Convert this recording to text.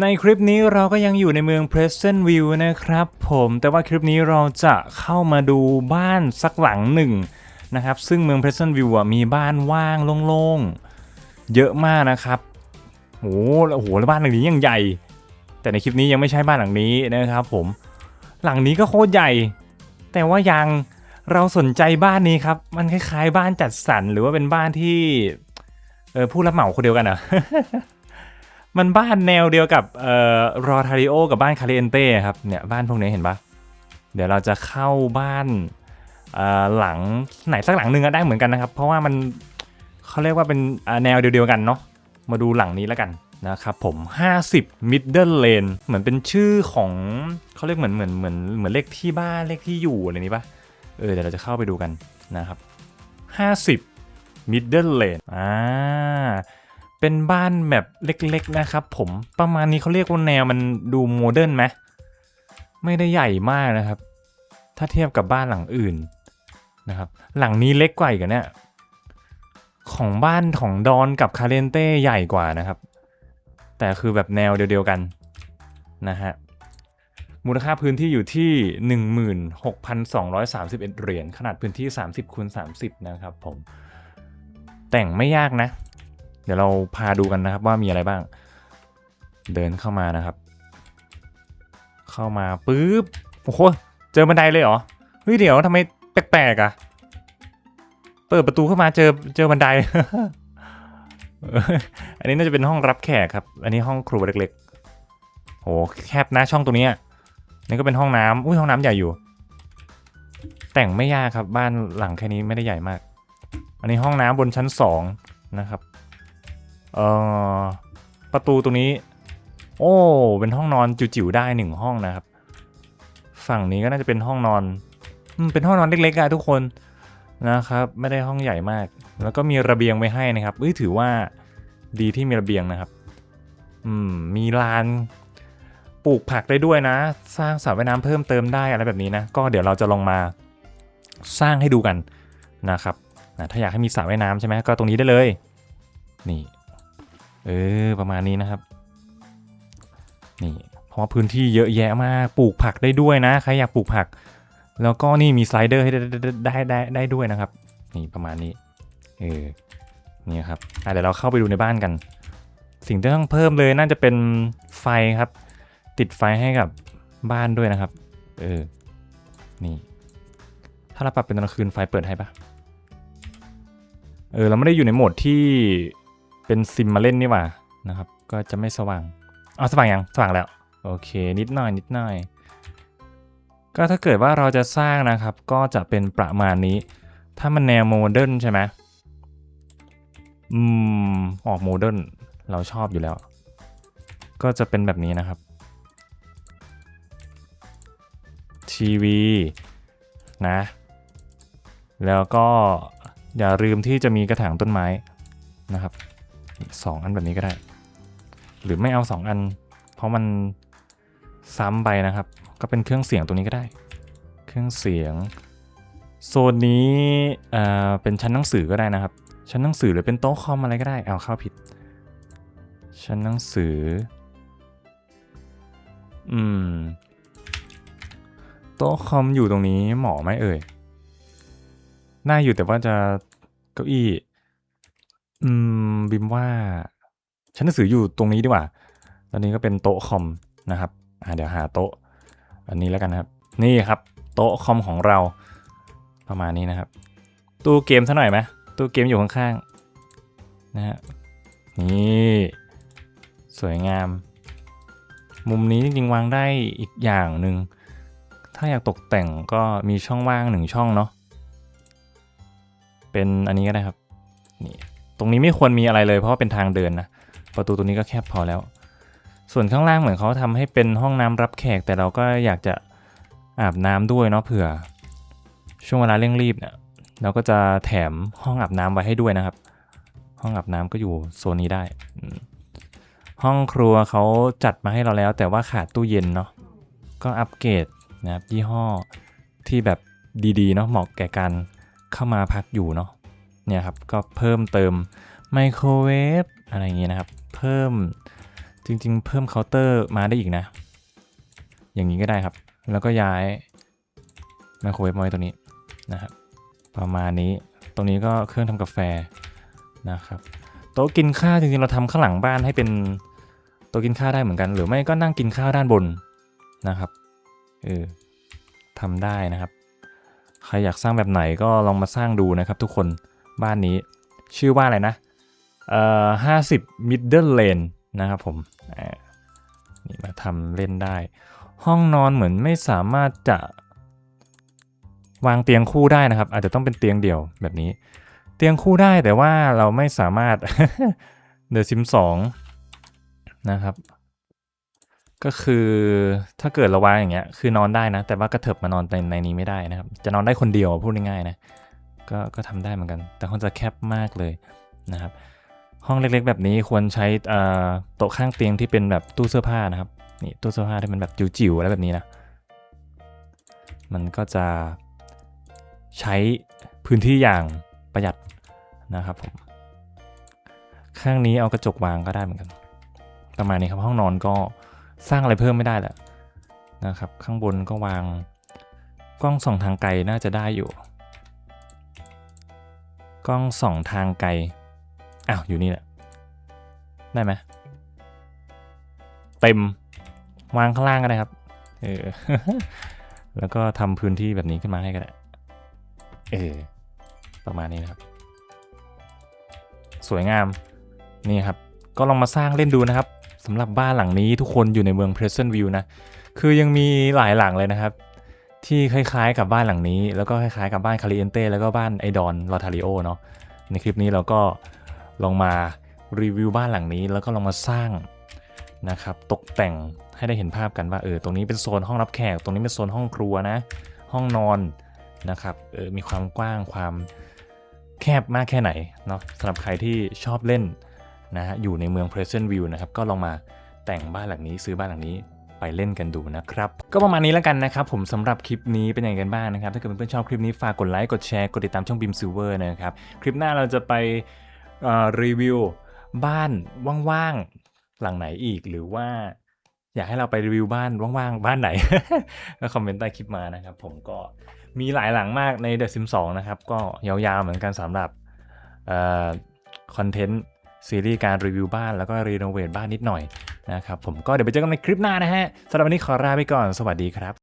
ในคลิปนี้เราก็ยังอยู่ในเมือง Preston View นะครับผมแต่ว่าคลิปนี้เราจะเข้ามาดูบ้านสักหลังหนึ่งนะครับ ซึ่งเมือง Preston View มีบ้านว่างโล่งๆ เยอะมากนะครับโอ้โหแล้วบ้านหลังนี้ยังใหญ่ แต่ในคลิปนี้ยังไม่ใช่บ้านหลังนี้นะครับผมหลังนี้ก็โคตรใหญ่ แต่ว่ายังเราสนใจบ้านนี้ครับ มันคล้ายๆ บ้านจัดสรรหรือว่าเป็นบ้านที่ผู้รับเหมาคนเดียวกันเหรอ มันบ้านแนวเดียวกับเอ่อรอทาริโอกับบ้านคาริเอนเต้ครับเนี่ยบ้านพวกนี้เห็นปะเดี๋ยวเราจะเข้าบ้านหลังไหนสักหลังหนึ่งก็ได้เหมือนกันนะครับ เพราะว่ามันเขาเรียกว่าเป็นแนวเดียวกันเนาะมาดูหลังนี้แล้วกันนะครับผม 50 Middle Lane เหมือนเป็นชื่อของเขาเรียกเหมือนเหมือนเหมือนเหมือนเลขที่บ้านเลขที่อยู่อะไรนี้ปะเออเดี๋ยวเราจะเข้าไปดูกันนะครับ 50 Middle Lane อ่า เป็นบ้านแบบเล็กๆนะครับผมประมาณนี้เขาเรียกว่าแนวมันดูโมเดิร์นไหมไม่ได้ใหญ่มากนะครับ ถ้าเทียบกับบ้านหลังอื่นนะครับ หลังนี้เล็กกว่าอีกอะเนี่ยของบ้านของดอนกับคาเรนเต้ใหญ่กว่านะครับ แต่คือแบบแนวเดียวกันนะฮะมูลค่าพื้นที่อยู่ที่ 16,231 เหรียญขนาดพื้นที่ 30คูณ30 นะครับผม แต่งไม่ยากนะ เดี๋ยวเราพาดูกันนะครับว่ามีอะไรบ้าง เดินเข้ามานะครับ เข้ามาปุ๊บโอ้โหเจอบันไดเลยเหรอเฮ้ยเดี๋ยวทำไมแปลกๆอะเปิดประตูเข้ามาเจอเจอบันได อันนี้น่าจะเป็นห้องรับแขกครับ อันนี้ห้องครัวเล็กๆโหแคบนะช่องตรงนี้นี่ก็เป็นห้องน้ำอุ้ยห้องน้ำใหญ่อยู่ แต่งไม่ยากครับบ้านหลังแค่นี้ไม่ได้ใหญ่มาก อันนี้ห้องน้ำบนชั้นสองนะครับ เอ่อประตูตรงนี้ โอ้เป็นห้องนอนจิ๋วๆได้หนึ่งห้องนะครับ ฝั่งนี้ก็น่าจะเป็นห้องนอนเป็นห้องนอนเล็กๆอะทุกคนนะครับ ไม่ได้ห้องใหญ่มาก แล้วก็มีระเบียงไว้ให้นะครับเอ้ยถือว่าดีที่มีระเบียงนะครับ อืมมีลานปลูกผักได้ด้วยนะ สร้างสระว่ายน้ำเพิ่มเติมได้อะไรแบบนี้นะ ก็เดี๋ยวเราจะลองมาสร้างให้ดูกันนะครับอะถ้าอยากให้มีสระว่ายน้ำใช่ไหมก็ตรงนี้ได้เลย นี่ เออ ประมาณนี้นะครับ นี่เพราะพื้นที่เยอะแยะมากปลูกผักได้ด้วยนะ ใครอยากปลูกผัก แล้วก็นี่มีสไลเดอร์ให้ได้ได้ได้ได้ได้ด้วยนะครับ นี่ประมาณนี้เออนี่ครับอะเดี๋ยวเราเข้าไปดูในบ้านกัน สิ่งที่ต้องเพิ่มเลยน่าจะเป็นไฟครับ ติดไฟให้กับบ้านด้วยนะครับ เออ นี่ ถ้าเราปรับเป็นตอนกลางคืนไฟเปิดให้ปะเออ เราไม่ได้อยู่ในโหมดที่ เป็นซิมมาเล่นนี่หว่านะครับ ก็จะไม่สว่างเอาสว่างยังสว่างแล้ว โอเค นิดหน่อยนิดหน่อยก็ถ้าเกิดว่าเราจะสร้างนะครับ ก็จะเป็นประมาณนี้ ถ้ามันแนวโมเดิร์นใช่ไหมอืมออกโมเดิร์นเราชอบอยู่แล้ว ก็จะเป็นแบบนี้นะครับ ทีวีนะ แล้วก็อย่าลืมที่จะมีกระถางต้นไม้นะครับ สองอันแบบนี้ก็ได้ หรือไม่เอาสองอัน เพราะมันซ้ำไปนะครับ ก็เป็นเครื่องเสียงตัวนี้ก็ได้ เครื่องเสียง โซนนี้เอ่อเป็นชั้นหนังสือก็ได้นะครับ ชั้นหนังสือหรือเป็นโต๊ะคอมอะไรก็ได้ เอาเข้าผิด ชั้นหนังสือ อืม โต๊ะคอมอยู่ตรงนี้เหมาะไหมเอ่ยน่าอยู่แต่ว่าจะเก้าอี้ อืม บิมว่า ชั้นหนังสืออยู่ตรงนี้ดีกว่า ตอนนี้ก็เป็นโต๊ะคอมนะครับ อ่าเดี๋ยวหาโต๊ะ อันนี้แล้วกันนะครับ นี่ครับ โต๊ะคอมของเรา ประมาณนี้นะครับ ตู้เกมซะหน่อยไหมตู้เกมอยู่ข้างๆ นะฮะ นี่ สวยงาม มุมนี้จริงๆวางได้อีกอย่างหนึ่ง ถ้าอยากตกแต่งก็มีช่องว่างหนึ่งช่องเนาะ เป็นอันนี้ก็ได้ครับ นี่ ตรงนี้ไม่ควรมีอะไรเลยเพราะว่าเป็นทางเดินนะ ประตูตัวนี้ก็แคบพอแล้ว ส่วนข้างล่างเหมือนเขาทำให้เป็นห้องน้ำรับแขก แต่เราก็อยากจะอาบน้ำด้วยเนาะเผื่อ ช่วงเวลาเร่งรีบเนี่ยเราก็จะแถมห้องอาบน้ำไว้ให้ด้วยนะครับ ห้องอาบน้ำก็อยู่โซนนี้ได้ ห้องครัวเขาจัดมาให้เราแล้ว แต่ว่าขาดตู้เย็นเนาะก็อัปเกรดนะครับยี่ห้อที่แบบดีๆเนาะเหมาะแก่การเข้ามาพักอยู่เนาะ เนี่ยครับก็เพิ่มเติมไมโครเวฟอะไรอย่างเงี้ยนะครับ เพิ่มจริง ๆ เพิ่มเคาน์เตอร์มาได้อีกนะ อย่างนี้ก็ได้ครับ แล้วก็ย้ายไมโครเวฟมาไว้ตรงนี้นะครับ ประมาณนี้ตรงนี้ก็เครื่องทำกาแฟนะครับโต๊ะกินข้าวจริงๆเราทำข้างหลังบ้านให้เป็นโต๊ะกินข้าวได้เหมือนกัน หรือไม่ก็นั่งกินข้าวด้านบนนะครับเออทำได้นะครับ ใครอยากสร้างแบบไหนก็ลองมาสร้างดูนะครับทุกคน บ้านนี้ชื่อว่าอะไรนะเอ่อห้าสิบ middle lane นะครับผมนี่มาทำเล่นได้ ห้องนอนเหมือนไม่สามารถจะวางเตียงคู่ได้นะครับ อาจจะต้องเป็นเตียงเดี่ยวแบบนี้ เตียงคู่ได้แต่ว่าเราไม่สามารถเดอะซิมสองนะครับ ก็คือถ้าเกิดเราวางอย่างเงี้ยคือนอนได้นะ แต่ว่ากระเถิบมานอนในในนี้ไม่ได้นะครับ จะนอนได้คนเดียวพูดง่ายๆนะ ก็ก็ทำได้เหมือนกัน แต่ห้องจะแคบมากเลยนะครับ ห้องเล็กๆ แบบนี้ควรใช้โต๊ะข้างเตียงที่เป็นแบบตู้เสื้อผ้านะครับนี่ตู้เสื้อผ้าที่มันแบบจิ๋วๆอะไรแบบนี้นะมันก็จะใช้พื้นที่อย่างประหยัดนะครับผมข้างนี้เอากระจกวางก็ได้เหมือนกัน ประมาณนี้ครับห้องนอนก็สร้างอะไรเพิ่มไม่ได้แหละนะครับ ข้างบนก็วางกล้องส่องทางไกลน่าจะได้อยู่ กล้องส่องทางไกล อ้าว อยู่นี่แหละ ได้ไหม เต็ม วางข้างล่างก็ได้ครับ เออ แล้วก็ทำพื้นที่แบบนี้ขึ้นมาให้ก็ได้ เออ ประมาณนี้นะครับ สวยงาม นี่ครับ ก็ลองมาสร้างเล่นดูนะครับสำหรับบ้านหลังนี้ทุกคนอยู่ในเมือง Pleasant View นะ คือยังมีหลายหลังเลยนะครับ ที่คล้ายๆกับบ้านหลังนี้ แล้วก็คล้ายๆกับบ้านคาริเอนเต้แล้วก็บ้านไอดอนลอทาริโอเนาะในคลิปนี้เราก็ลองมารีวิวบ้านหลังนี้ แล้วก็ลองมาสร้างนะครับตกแต่งให้ได้เห็นภาพกันว่าเออตรงนี้เป็นโซนห้องรับแขก ตรงนี้เป็นโซนห้องครัวนะ ห้องนอนนะครับเออมีความกว้างความแคบมากแค่ไหนเนาะสำหรับใครที่ชอบเล่นนะฮะอยู่ในเมือง Pleasant View นะครับก็ลองมาแต่งบ้านหลังนี้ซื้อบ้านหลังนี้ ไปเล่นกันดูนะครับ ก็ประมาณนี้แล้วกันนะครับ ผมสำหรับคลิปนี้เป็นยังไงกันบ้างนะครับ ถ้าเกิดเพื่อนๆชอบคลิปนี้ฝากกดไลค์กดแชร์กดติดตามช่อง Beam Silver นะครับ คลิปหน้าเราจะไปรีวิวบ้านว่างๆหลังไหนอีกหรือว่าอยากให้เราไปรีวิวบ้านว่างๆ บ้านไหน ก็คอมเมนต์ใต้คลิปมานะครับ ผมก็มีหลายหลังมากใน The Sims 2นะครับ ก็ยาวๆเหมือนกันสำหรับคอนเทนต์ซีรีส์การรีวิวบ้านแล้วก็รีโนเวทบ้านนิดหน่อย นะครับผมก็เดี๋ยวไปเจอกันในคลิปหน้านะฮะสำหรับวันนี้ขอลาไปก่อนสวัสดีครับ